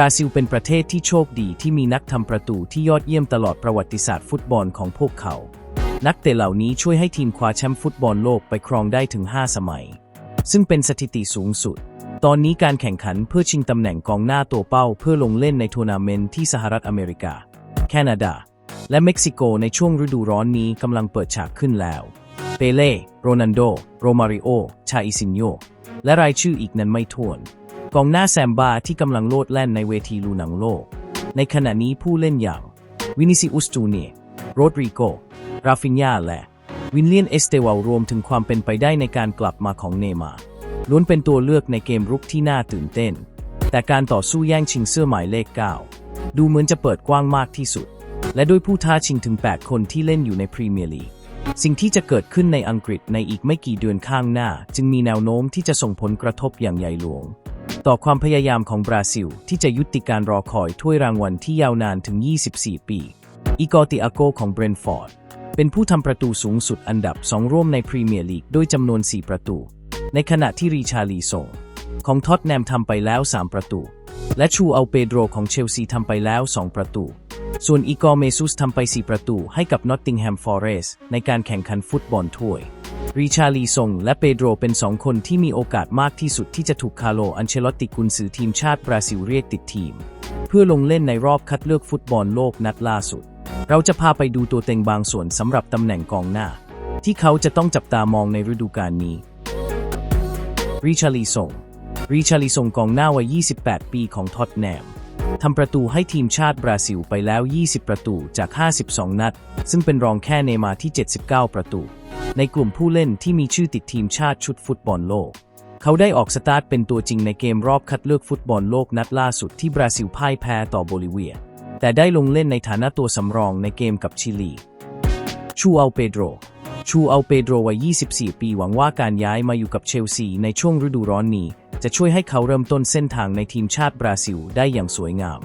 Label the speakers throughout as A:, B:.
A: บราซิลเป็นประเทศที่โชคดีที่มีนักทำประตูที่ยอดเยี่ยมตลอดประวัติศาสตร์ฟุตบอลของพวกเขา นักเตะเหล่านี้ช่วยให้ทีมคว้าแชมป์ฟุตบอลโลกไปครองได้ถึง 5 สมัย ซึ่งเป็นสถิติสูงสุด ตอนนี้การแข่งขันเพื่อชิงตำแหน่งกองหน้าตัวเป้าเพื่อลงเล่นในทัวร์นาเมนต์ที่สหรัฐอเมริกา แคนาดา และเม็กซิโกในช่วงฤดูร้อนนี้กำลังเปิดฉากขึ้นแล้ว เปเล่ โรนันโด โรมาริโอ ชาอิซินโย และรายชื่ออีกนั้นไม่ถ้วน กองหน้าแซมบาที่กำลังโลดแล่นในเวทีลูหนังโลก ในขณะนี้ผู้เล่นอย่าง วินิซิอุสจูเนียโรดริโก ราฟินยาและ วินเลียนเอสเตวาลรวมถึงความเป็นไปได้ในการกลับมาของเนมาร์ล้วนเป็นตัวเลือกในเกมรุกที่น่าตื่นเต้น แต่การต่อสู้แย่งชิงเสื้อหมายเลข 9 ดูเหมือนจะเปิดกว้างมากที่สุด และด้วยผู้ท้าชิงถึง 8 คนที่เล่นอยู่ในพรีเมียร์ลีกสิ่งที่จะเกิดขึ้นในอังกฤษในอีกไม่กี่เดือนข้างหน้า จึงมีแนวโน้มที่จะส่งผลกระทบอย่างใหญ่หลวง ต่อความพยายามของบราซิล ที่จะยุติการรอคอยถ้วยรางวัลที่ยาวนานถึง 24 ปี อีกอติอาโกของเบรนฟอร์ด เป็นผู้ทำประตูสูงสุดอันดับ 2 ร่วมในพรีเมียร์ลีกด้วยจำนวน 4 ประตู ในขณะที่รีชาลีโซของท็อตแนมทำไปแล้ว 3 ประตู และชูอัลเปโดรของเชลซีทำไปแล้ว 2 ประตู ส่วนอีกอร์เมซุสทำไป 4 ประตูให้กับนอตติงแฮมฟอเรสในการแข่งขันฟุตบอลถ้วย ริชาลีซงและเปโดรเป็นสองคนที่มีโอกาสมากที่สุดที่จะถูกคาร์โลอันเชลอตติกุนซือทีมชาติบราซิลเรียกติดทีม เพื่อลงเล่นในรอบคัดเลือกฟุตบอลโลกนัดล่าสุด เราจะพาไปดูตัวเต็งบางส่วนสำหรับตำแหน่งกองหน้า ที่เขาจะต้องจับตามองในฤดูกาลนี้ ริชาลีซงริชาลีซงกองหน้าวัย 28 ปีของท็อตแนม ทำประตูให้ทีมชาติบราซิลไปแล้ว 20 ประตูจาก 52 นัด ซึ่งเป็นรองแค่เนย์มาที่ 79 ประตู ในกลุ่มผู้เล่นที่มีชื่อติดทีมชาติชุดฟุตบอลโลก เขาได้ออกสตาร์ทเป็นตัวจริงในเกมรอบคัดเลือกฟุตบอลโลกนัดล่าสุดที่บราซิลพ่ายแพ้ต่อโบลิเวีย แต่ได้ลงเล่นในฐานะตัวสำรองในเกมกับชิลี ชูอัลเปโดรชูอัลเปโดรวัย 24 ปีหวังว่าการย้ายมาอยู่กับเชลซีในช่วงฤดูร้อนนี้ จะช่วยให้เขาเริ่มต้นเส้นทางในทีมชาติบราซิลได้อย่างสวยงาม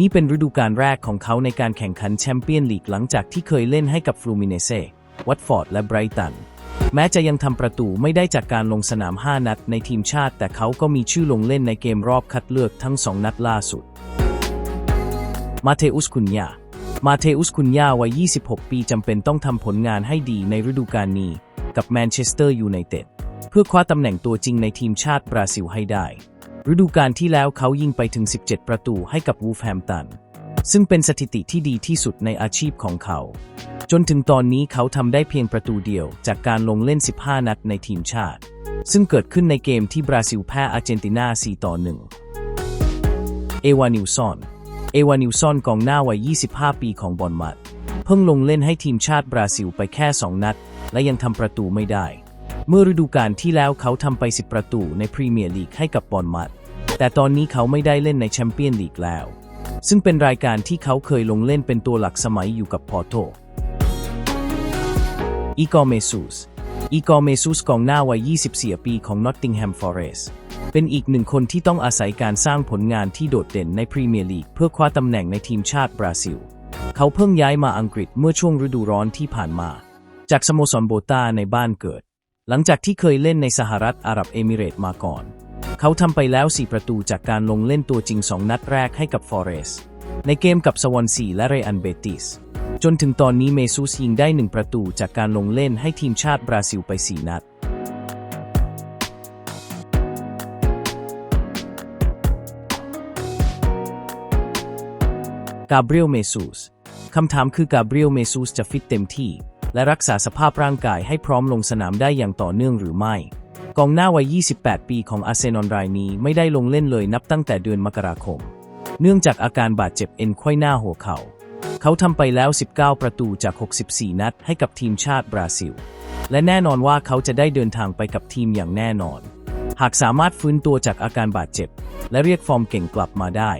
A: นี่เป็นฤดูกาลแรกของเขาในการแข่งขันแชมเปี้ยนลีกหลังจากที่เคยเล่นให้กับฟลูมิเนเซ่วัตฟอร์ดและไบรตัน แม้จะยังทำประตูไม่ได้จากการลงสนาม 5 นัดในทีมชาติ แต่เขาก็มีชื่อลงเล่นในเกมรอบคัดเลือกทั้ง 2 นัดล่าสุด มาเทอุสคุนยา มาเทอุสคุนยาวัย 26 ปีจำเป็นต้องทำผลงานให้ดีในฤดูกาลนี้ กับแมนเชสเตอร์ยูไนเต็ด พื่อคว้าตำแหน่งตัวจริงในทีมชาติบราซิลให้ได้ ฤดูกาลที่แล้วเขายิงไปถึง 17 ประตูให้กับวูฟแฮมตัน ซึ่งเป็นสถิติที่ดีที่สุดในอาชีพของเขา จนถึงตอนนี้เขาทำได้เพียงประตูเดียวจากการลงเล่น 15 นัดในทีมชาติ ซึ่งเกิดขึ้นในเกมที่บราซิลแพ้อาร์เจนตินา 4 ต่อ 1 เอวานิวซอน เอวานิวซอนกองหน้าวัย 25 ปีของบอลมัด เพิ่งลงเล่นให้ทีมชาติบราซิลไปแค่ 2 นัด และยังทำประตูไม่ได้ เมื่อฤดูกาลที่แล้วเขาทำไป 10 ประตูในพรีเมียร์ลีกให้กับบอลมัด แต่ตอนนี้เขาไม่ได้เล่นในแชมเปี้ยนลีกแล้ว ซึ่งเป็นรายการที่เขาเคยลงเล่นเป็นตัวหลักสมัยอยู่กับพอร์โตอีกอเมซูสอีกอเมซูสกองหน้าวัย 24 ปีของนอตติงแฮมฟอเรสเป็นอีกหนึ่งคนที่ต้องอาศัยการสร้างผลงานที่โดดเด่นในพรีเมียร์ลีกเพื่อคว้าตำแหน่งในทีมชาติบราซิล เขาเพิ่งย้ายมาอังกฤษเมื่อช่วงฤดูร้อนที่ผ่านมา จากสโมสรโบตาในบ้านเกิด หลังจากที่เคยเล่นในสหรัฐอาหรับเอมิเรต์มาก่อน เขาทำไปแล้ว 4 ประตูจากการลงเล่นตัวจริง 2 นัดแรกให้กับฟอเรสในเกมกับสวอนซีและเรอันเบติส จนถึงตอนนี้เมซุสยิงได้ 1 ประตูจากการลงเล่นให้ทีมชาติบราซิลไป 4 นัดกาเบรียลเมซูสคำถามคือกาเบรียลเมซูสจะฟิตเต็มที่ และรักษาสภาพร่างกายให้พร้อมลงสนามได้อย่างต่อเนื่องหรือไม่ กองหน้าวัย 28 ปีของอาร์เซนอลรายนี้ไม่ได้ลงเล่นเลยนับตั้งแต่เดือนมกราคม เนื่องจากอาการบาดเจ็บเอ็นไขว้หน้าหัวเขา่า เขาทำไปแล้ว 19 ประตูจาก 64 นัดให้กับทีมชาติบราซิล และแน่นอนว่าเขาจะได้เดินทางไปกับทีมอย่างแน่นอน หากสามารถฟื้นตัวจากอาการบาดเจ็บ และเรียกฟอร์มเก่งกลับมาได้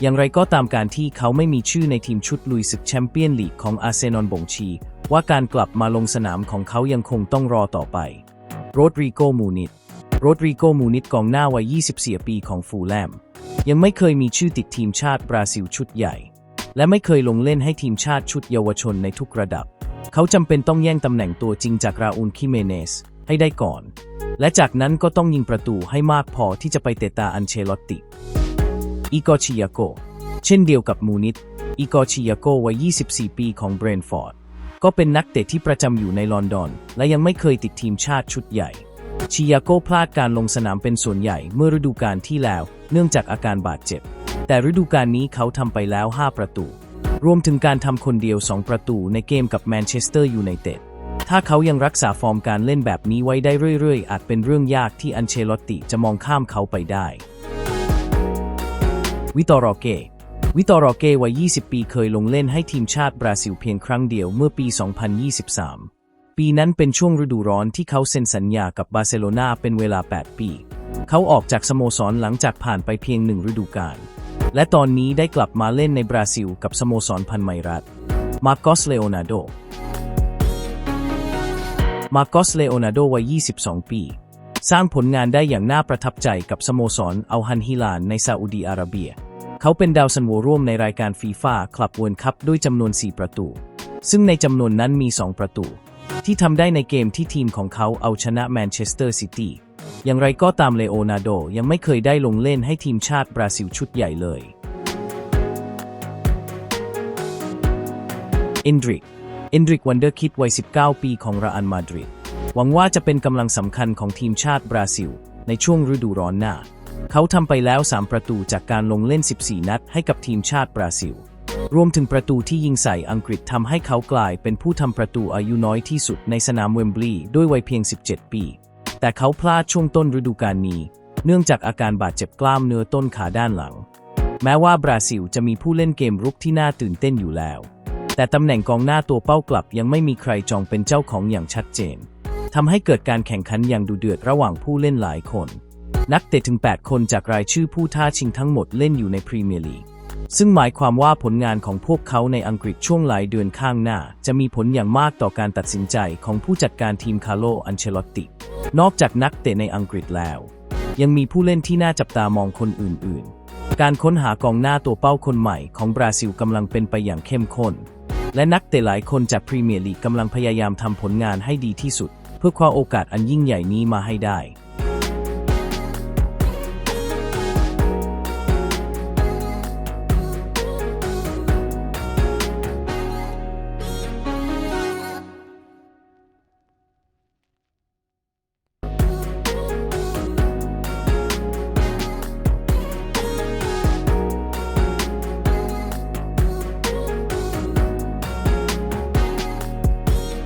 A: อย่างไรก็ตามการที่เขาไม่มีชื่อในทีมชุดลุยศึกแชมเปี้ยนลีกของอาร์เซนอลบ่งชี้ ว่าการกลับมาลงสนามของเขายังคงต้องรอต่อไป โรดริโกมูนิตโรดริโกมูนิตกองหน้าวัย 24 ปีของฟูลแลม ยังไม่เคยมีชื่อติดทีมชาติบราซิลชุดใหญ่ และไม่เคยลงเล่นให้ทีมชาติชุดเยาวชนในทุกระดับ เขาจำเป็นต้องแย่งตำแหน่งตัวจริงจากราอูลคิเมเนสให้ได้ก่อน และจากนั้นก็ต้องยิงประตูให้มากพอที่จะไปเตะตาอันเชลอตติอีกอชิยาโก เช่นเดียวกับมูนิตอีกอชิยาโกวัย 24 ปีของเบรนฟอร์ด ก็เป็นนักเตะที่ประจำอยู่ในลอนดอน และยังไม่เคยติดทีมชาติชุดใหญ่ ชิยาโกพลาดการลงสนามเป็นส่วนใหญ่เมื่อฤดูกาลที่แล้ว เนื่องจากอาการบาดเจ็บ แต่ฤดูกาลนี้เขาทำไปแล้ว 5 ประตู รวมถึงการทำคนเดียว 2 ประตูในเกมกับแมนเชสเตอร์ยูไนเต็ด ถ้าเขายังรักษาฟอร์มการเล่นแบบนี้ไว้ได้เรื่อยๆ อาจเป็นเรื่องยากที่อันเชลอตติจะมองข้ามเขาไปได้ วิตอรอเก วิตอรอเกวัย 20 ปีเคยลงเล่นให้ทีมชาติบราซิลเพียงครั้งเดียวเมื่อปี 2023 ปีนั้นเป็นช่วงฤดูร้อนที่เขาเซ็นสัญญากับบาร์เซโลนาเป็นเวลา 8 ปี เขาออกจากสโมสรหลังจากผ่านไปเพียงหนึ่งฤดูกาล และตอนนี้ได้กลับมาเล่นในบราซิลกับสโมสรพันไมรัตมาโกสเลโอนาโดมาโกสเลโอนาโดวัย 22 ปี สร้างผลงานได้อย่างน่าประทับใจกับสโมสรอัลฮันฮิลานในซาอุดีอาระเบีย เขาเป็นดาวซันโวร่วมในรายการฟีฟ่าคลับเวิร์คัพด้วยจำนวน 4 ประตู ซึ่งในจำนวนนั้นมี 2 ประตู ที่ทำได้ในเกมที่ทีมของเขาเอาชนะแมนเชสเตอร์ซิตี้อย่างไรก็ตามเลโอนาร์โดยังไม่เคยได้ลงเล่นให้ทีมชาติบราซิลชุดใหญ่เลยอินดริกอินดริกวันเดอร์คิดวัย 19 ปีของราอันมาดริดหวังว่าจะเป็นกำลังสำคัญของทีมชาติบราซิล ในช่วงฤดูร้อนหน้า เขาทำไปแล้ว 3 ประตูจากการลงเล่น 14 นัดให้กับทีมชาติบราซิล รวมถึงประตูที่ยิงใส่อังกฤษทำให้เขากลายเป็นผู้ทำประตูอายุน้อยที่สุดในสนามเวมบลีย์ด้วยวัยเพียง 17 ปี แต่เขาพลาดช่วงต้นฤดูกาลนี้ เนื่องจากอาการบาดเจ็บกล้ามเนื้อต้นขาด้านหลัง แม้ว่าบราซิลจะมีผู้เล่นเกมรุกที่น่าตื่นเต้นอยู่แล้ว แต่ตำแหน่งกองหน้าตัวเป้ากลับยังไม่มีใครจองเป็นเจ้าของอย่างชัดเจนทำให้เกิดการแข่งขันอย่างดุเดือดระหว่างผู้เล่นหลายคน นักเตะถึง 8 คนจากรายชื่อผู้ท้าชิงทั้งหมดเล่นอยู่ในพรีเมียร์ลีก ซึ่งหมายความว่าผลงานของพวกเขาในอังกฤษช่วงหลายเดือนข้างหน้า จะมีผลอย่างมากต่อการตัดสินใจของผู้จัดการทีมคาร์โล อันเชลอตติ นอกจากนักเตะในอังกฤษแล้ว ยังมีผู้เล่นที่น่าจับตามองคนอื่น ๆ การค้นหากองหน้าตัวเป้าคนใหม่ของบราซิลกำลังเป็นไปอย่างเข้มข้น และนักเตะหลายคนจากพรีเมียร์ลีกกำลังพยายามทำผลงานให้ดีที่สุด เพื่อคว้าโอกาสอันยิ่งใหญ่นี้มาให้ได้